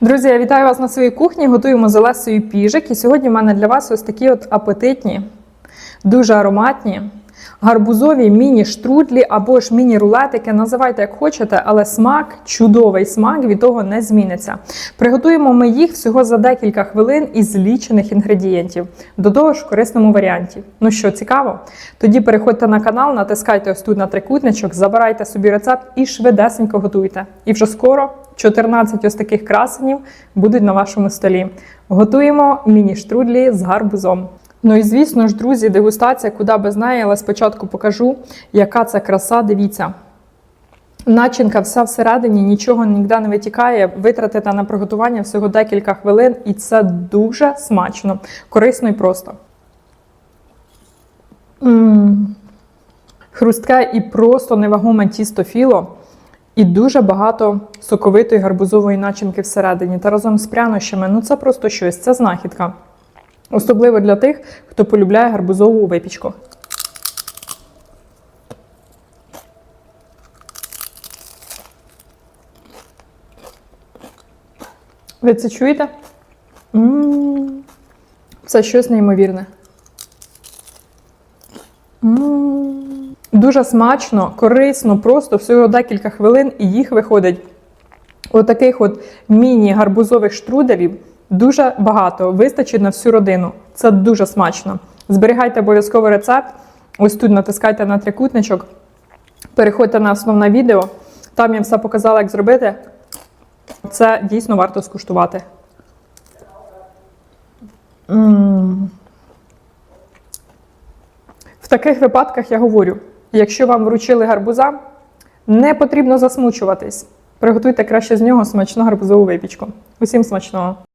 Друзі, я вітаю вас на своїй кухні. Готуємо з Олесою піжик. І сьогодні в мене для вас ось такі от апетитні, дуже ароматні, гарбузові міні-штрудлі або ж міні-рулетики. Називайте як хочете, але смак, чудовий смак від того не зміниться. Приготуємо ми їх всього за декілька хвилин із лічених інгредієнтів. До того ж, в корисному варіанті. Ну що, цікаво? Тоді переходьте на канал, натискайте ось тут на трикутничок, забирайте собі рецепт і швидесенько готуйте. І вже скоро 14 ось таких красенів будуть на вашому столі. Готуємо міні-штрудлі з гарбузом. Ну і звісно ж, друзі, дегустація, куди без неї, але спочатку покажу, яка це краса. Дивіться. Начинка вся всередині, нічого ніде не витікає. Витратите на приготування всього декілька хвилин, і це дуже смачно, корисно і просто. М. Хрустке і просто невагоме тісто філо. І дуже багато соковитої гарбузової начинки всередині. Та разом з прянощами. Ну це просто щось, це знахідка. Особливо для тих, хто полюбляє гарбузову випічку. Ви це чуєте? Це щось неймовірне. Дуже смачно, корисно, просто всього декілька хвилин, і їх виходить отаких от міні-гарбузових штруделів дуже багато. Вистачить на всю родину. Це дуже смачно. Зберігайте обов'язково рецепт. Ось тут натискайте на трикутничок. Переходьте на основне відео. Там я все показала, як зробити. Це дійсно варто скуштувати. М. В таких випадках я говорю: якщо вам вручили гарбуза, не потрібно засмучуватись. Приготуйте краще з нього смачну гарбузову випічку. Усім смачного!